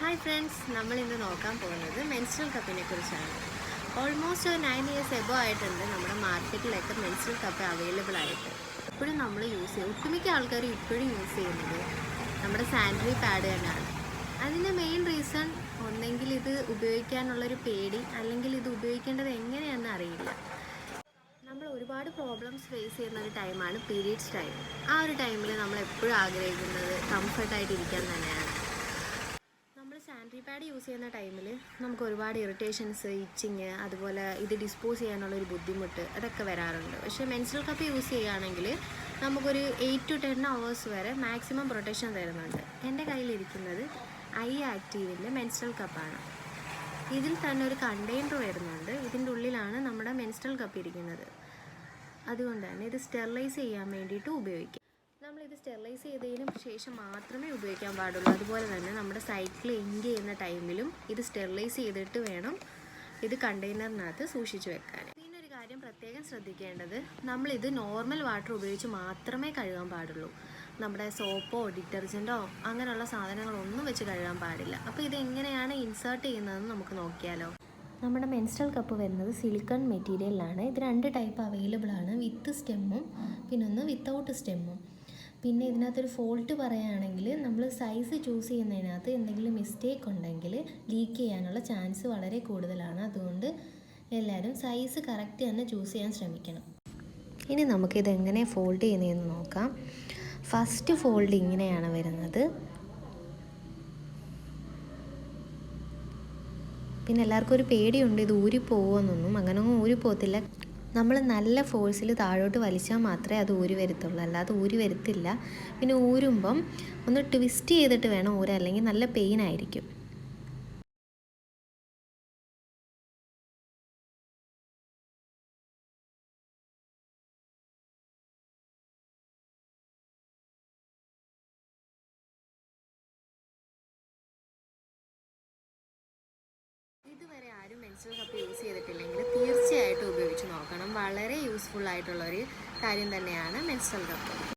Hi friends നമ്മൾ ഇന്ന് നോക്കാൻ പോകുന്നത് മെൻസ്ട്രൽ കപ്പിനെ കുറിച്ചാണ്. ഓൾമോസ്റ്റ് ഒരു നയൻ ഇയേഴ്സ് എബോ ആയിട്ടുണ്ട് നമ്മുടെ മാർക്കറ്റിലൊക്കെ മെൻസ്ട്രൽ കപ്പ് അവൈലബിൾ ആയിട്ട്. ഇപ്പോഴും നമ്മൾ യൂസ് ചെയ്യും ഒട്ടുമിക്ക ആൾക്കാർ ഇപ്പോഴും യൂസ് ചെയ്യുന്നത് നമ്മുടെ സാനിറ്ററി പാഡ് തന്നെയാണ്. അതിന്റെ മെയിൻ റീസൺ ഒന്നെങ്കിൽ ഇത് ഉപയോഗിക്കാനുള്ളൊരു പേടി അല്ലെങ്കിൽ ഇത് ഉപയോഗിക്കേണ്ടത് എങ്ങനെയാണെന്ന് അറിയില്ല. നമ്മൾ ഒരുപാട് പ്രോബ്ലംസ് ഫേസ് ചെയ്യുന്ന ഒരു ടൈമാണ് പീരീഡ്സ് ടൈം ആ ഒരു ടൈമിൽ നമ്മൾ എപ്പോഴും ആഗ്രഹിക്കുന്നത് കംഫർട്ടായിട്ട് ഇരിക്കാൻ തന്നെയാണ്. പാഡ് യൂസ് ചെയ്യുന്ന ടൈമിൽ നമുക്ക് ഒരുപാട് ഇറിറ്റേഷൻസ് ഇച്ചിങ് അതുപോലെ ഇത് ഡിസ്പോസ് ചെയ്യാനുള്ള ഒരു ബുദ്ധിമുട്ട് അതൊക്കെ വരാറുണ്ട്. പക്ഷേ മെൻസ്ട്രൽ കപ്പ് യൂസ് ചെയ്യുകയാണെങ്കിൽ നമുക്കൊരു എയ്റ്റ് ടു ടെൻ അവേഴ്സ് വരെ മാക്സിമം പ്രൊട്ടക്ഷൻ തരുന്നുണ്ട്. എന്റെ കയ്യിലിരിക്കുന്നത് ഐ ആക്റ്റീവിന്റെ മെൻസ്ട്രൽ കപ്പാണ്. ഇതിൽ തന്നെ ഒരു കണ്ടെയ്നർ വരുന്നുണ്ട്. ഇതിന്റെ ഉള്ളിലാണ് നമ്മുടെ മെൻസ്ട്രൽ കപ്പ് ഇരിക്കുന്നത്. അതുകൊണ്ട് തന്നെ ഇത് സ്റ്റെറിലൈസ് ചെയ്യാൻ വേണ്ടിയിട്ട് ഉപയോഗിക്കും നമ്മളിത് സ്റ്റെറിലൈസ് ചെയ്തതിനും ശേഷം മാത്രമേ ഉപയോഗിക്കാൻ പാടുള്ളൂ. അതുപോലെ തന്നെ നമ്മുടെ സൈക്കിൾ എൻഡ് ചെയ്യുന്ന ടൈമിലും ഇത് സ്റ്റെറിലൈസ് ചെയ്തിട്ട് വേണം ഇത് കണ്ടെയ്നറിനകത്ത് സൂക്ഷിച്ചു വെക്കാൻ. ഒരു കാര്യം പ്രത്യേകം ശ്രദ്ധിക്കേണ്ടത് നമ്മളിത് നോർമൽ വാട്ടർ ഉപയോഗിച്ച് മാത്രമേ കഴുകാൻ പാടുള്ളൂ. നമ്മുടെ സോപ്പോ ഡിറ്റർജന്റോ അങ്ങനെയുള്ള സാധനങ്ങളൊന്നും വെച്ച് കഴുകാൻ പാടില്ല. അപ്പോൾ ഇത് എങ്ങനെയാണ് ഇൻസേർട്ട് ചെയ്യുന്നതെന്ന് നമുക്ക് നോക്കിയാലോ. നമ്മുടെ മെൻസ്ട്രൽ കപ്പ് വരുന്നത് സിലിക്കൺ മെറ്റീരിയലാണ് ഇത് രണ്ട് ടൈപ്പ് അവൈലബിൾ ആണ് വിത്ത് സ്റ്റെമ്മും പിന്നെ ഒന്ന് വിത്തൗട്ട് സ്റ്റെമ്മും. പിന്നെ ഇതിനകത്തൊരു ഫോൾട്ട് പറയുകയാണെങ്കിൽ നമ്മൾ സൈസ് ചൂസ് ചെയ്യുന്നതിനകത്ത് എന്തെങ്കിലും മിസ്റ്റേക്ക് ഉണ്ടെങ്കിൽ ലീക്ക് ചെയ്യാനുള്ള ചാൻസ് വളരെ കൂടുതലാണ്. അതുകൊണ്ട് എല്ലാവരും സൈസ് കറക്റ്റ് തന്നെ ചൂസ് ചെയ്യാൻ ശ്രമിക്കണം. ഇനി നമുക്കിത് എങ്ങനെ ഫോൾഡ് ചെയ്യുന്നതെന്ന് നോക്കാം. ഫസ്റ്റ് ഫോൾഡ് ഇങ്ങനെയാണ് വരുന്നത്. പിന്നെ എല്ലാവർക്കും ഒരു പേടിയുണ്ട് ഇത് ഊരി പോകുമെന്നൊന്നും അങ്ങനെയൊന്നും ഊരി പോകത്തില്ല നമ്മൾ നല്ല ഫോഴ്സിൽ താഴോട്ട് വലിച്ചാൽ മാത്രമേ അത് ഊരി വരത്തുള്ളൂ. അല്ലാതെ ഊരി വരത്തില്ല. പിന്നെ ഊരുമ്പം ഒന്ന് ട്വിസ്റ്റ് ചെയ്തിട്ട് വേണം ഊര അല്ലെങ്കിൽ നല്ല പെയിൻ ആയിരിക്കും. ഇതുവരെ ആരും മെൻസ്ട്രൽ കപ്പ് യൂസ് ചെയ്തിട്ടില്ലെങ്കിൽ തീർച്ചയായിട്ടും ഉപയോഗിച്ച് നോക്കണം. വളരെ യൂസ്ഫുൾ ആയിട്ടുള്ള ഒരു കാര്യം തന്നെയാണ് മെൻസ്ട്രൽ കപ്പ്